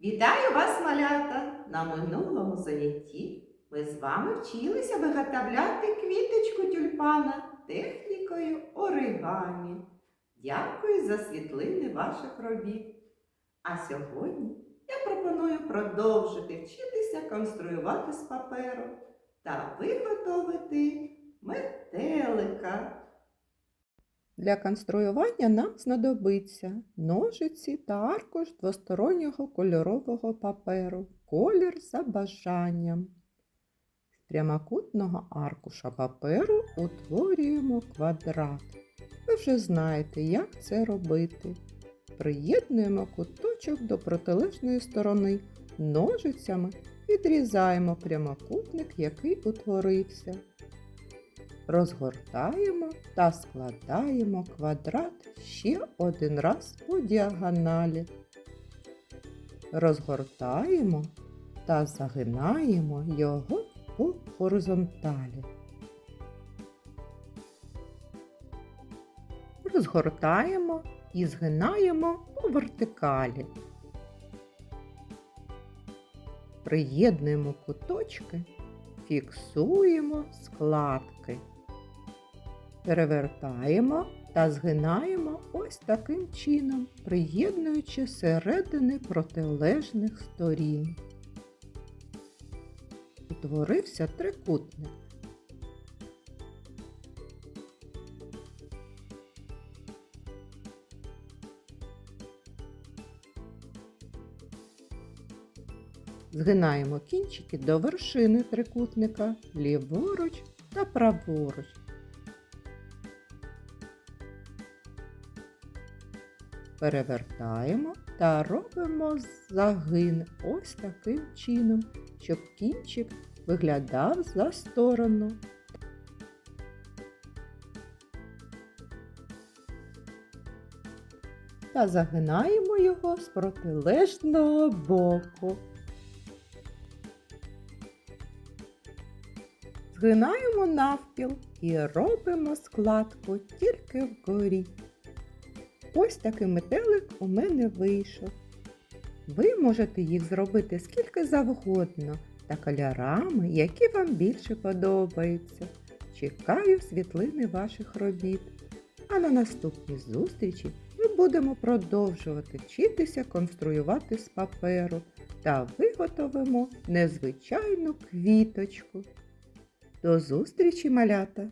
Вітаю вас, малята! На минулому занятті ми з вами вчилися виготовляти квіточку тюльпана технікою оригамі. Дякую за світлини ваших робіт. А сьогодні я пропоную продовжити вчитися конструювати з паперу та виготовити метелика. Для конструювання нам знадобиться ножиці та аркуш двостороннього кольорового паперу, колір за бажанням. З прямокутного аркуша паперу утворюємо квадрат. Ви вже знаєте, як це робити. Приєднуємо куточок до протилежної сторони ножицями, відрізаємо прямокутник, який утворився. Розгортаємо та складаємо квадрат ще один раз по діагоналі. Розгортаємо та загинаємо його по горизонталі. Розгортаємо і згинаємо по вертикалі. Приєднуємо куточки фіксуємо складки. Перевертаємо та згинаємо ось таким чином, приєднуючи середини протилежних сторін. Утворився трикутник. Згинаємо кінчики до вершини трикутника ліворуч та праворуч. Перевертаємо та робимо загин ось таким чином, щоб кінчик виглядав за сторону. Та загинаємо його з протилежного боку. Згинаємо навпіл і робимо складку тільки вгорі. Ось такий метелик у мене вийшов. Ви можете їх зробити скільки завгодно та кольорами, які вам більше подобаються. Чекаю світлини ваших робіт. А на наступній зустрічі ми будемо продовжувати вчитися конструювати з паперу та виготовимо незвичайну квіточку. До зустрічі, малята!